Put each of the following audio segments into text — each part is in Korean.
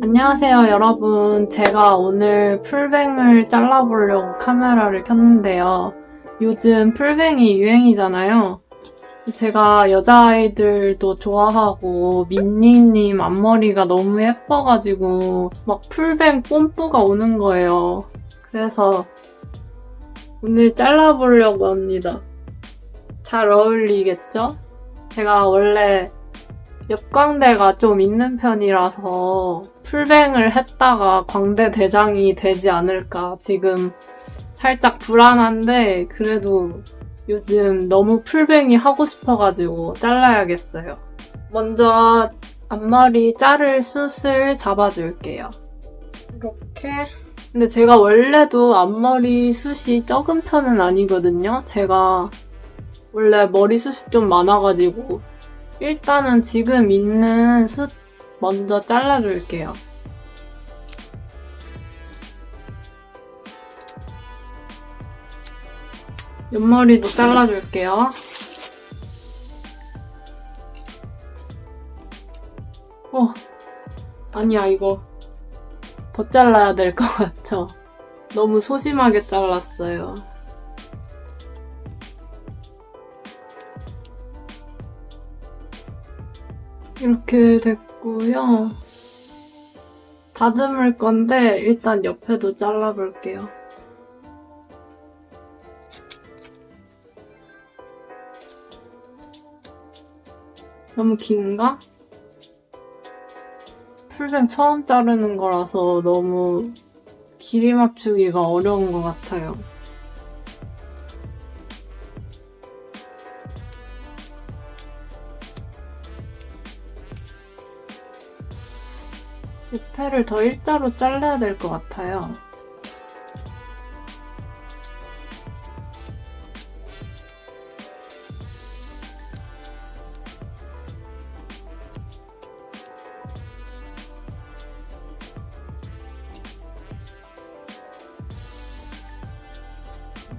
안녕하세요, 여러분. 제가 오늘 풀뱅을 잘라보려고 카메라를 켰는데요. 요즘 풀뱅이 유행이잖아요. 제가 여자아이들도 좋아하고, 민니님 앞머리가 너무 예뻐가지고, 막 풀뱅 뽐뿌가 오는 거예요. 그래서 오늘 잘라보려고 합니다. 잘 어울리겠죠? 제가 원래 역광대가 좀 있는 편이라서 풀뱅을 했다가 광대 대장이 되지 않을까 지금 살짝 불안한데 그래도 요즘 너무 풀뱅이 하고 싶어가지고 잘라야겠어요. 먼저 앞머리 자를 숱을 잡아줄게요. 이렇게. 근데 제가 원래도 앞머리 숱이 적은 편은 아니거든요. 제가 원래 머리 숱이 좀 많아가지고 일단은 지금 있는 숱 먼저 잘라줄게요. 옆머리도 잘라줄게요. 어, 아니야, 이거. 더 잘라야 될 것 같죠? 너무 소심하게 잘랐어요. 이렇게 됐고요. 다듬을 건데 일단 옆에도 잘라볼게요. 너무 긴가? 풀뱅 처음 자르는 거라서 너무 길이 맞추기가 어려운 것 같아요. 옆에를 더 일자로 잘라야 될 것 같아요.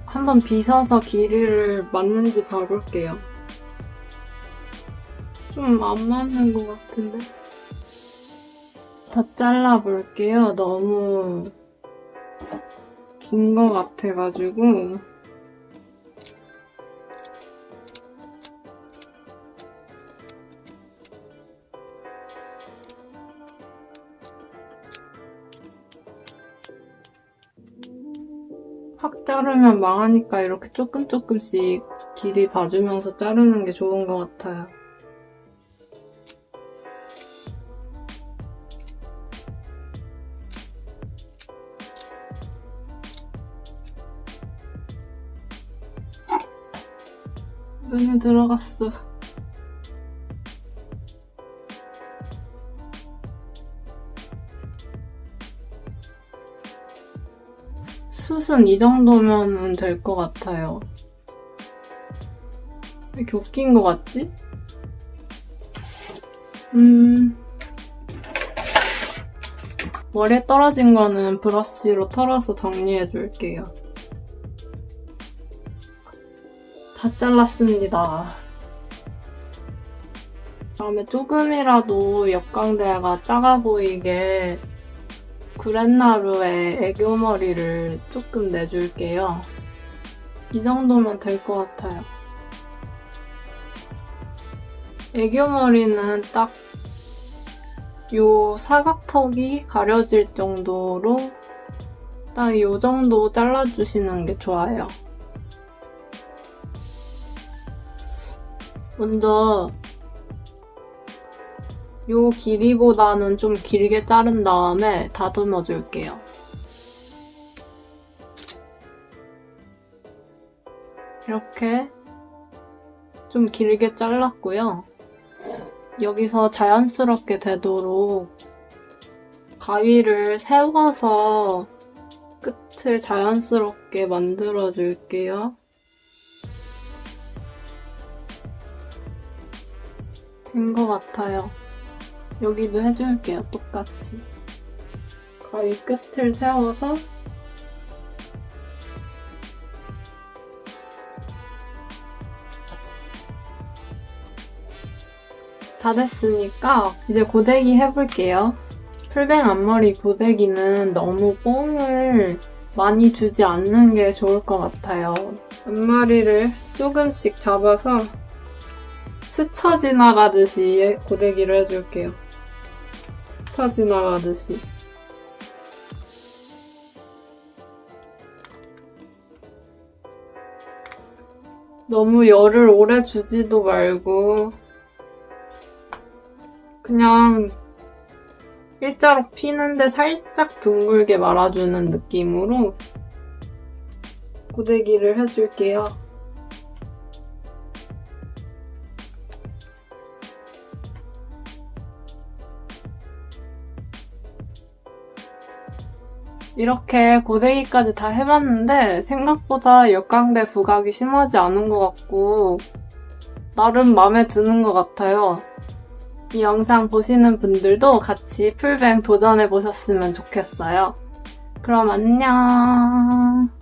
한번 빗어서 길이를 맞는지 봐볼게요. 좀 안 맞는 것 같은데? 더 잘라볼게요. 너무 긴 것 같아가지고. 확 자르면 망하니까 이렇게 조금 조금씩 길이 봐주면서 자르는 게 좋은 것 같아요. 눈에 들어갔어. 숱은 이 정도면 될 것 같아요. 왜 이렇게 웃긴 것 같지? 음. 머리에 떨어진 거는 브러쉬로 털어서 정리해 줄게요. 다 잘랐습니다. 다음에 조금이라도 옆광대가 작아 보이게 구렛나루에 애교머리를 조금 내줄게요. 이 정도면 될 것 같아요. 애교머리는 딱 요 사각턱이 가려질 정도로 딱 요 정도 잘라주시는 게 좋아요. 먼저 요 길이보다는 좀 길게 자른 다음에 다듬어 줄게요. 이렇게 좀 길게 잘랐고요. 여기서 자연스럽게 되도록 가위를 세워서 끝을 자연스럽게 만들어 줄게요. 된 것 같아요. 여기도 해줄게요, 똑같이. 가위 끝을 세워서 다 됐으니까 이제 고데기 해볼게요. 풀뱅 앞머리 고데기는 너무 뽕을 많이 주지 않는 게 좋을 것 같아요. 앞머리를 조금씩 잡아서 스쳐 지나가듯이 고데기를 해줄게요. 스쳐 지나가듯이. 너무 열을 오래 주지도 말고 그냥 일자로 피는데 살짝 둥글게 말아주는 느낌으로 고데기를 해줄게요. 이렇게 고데기까지 다 해봤는데 생각보다 역광대 부각이 심하지 않은 것 같고 나름 마음에 드는 것 같아요. 이 영상 보시는 분들도 같이 풀뱅 도전해 보셨으면 좋겠어요. 그럼 안녕.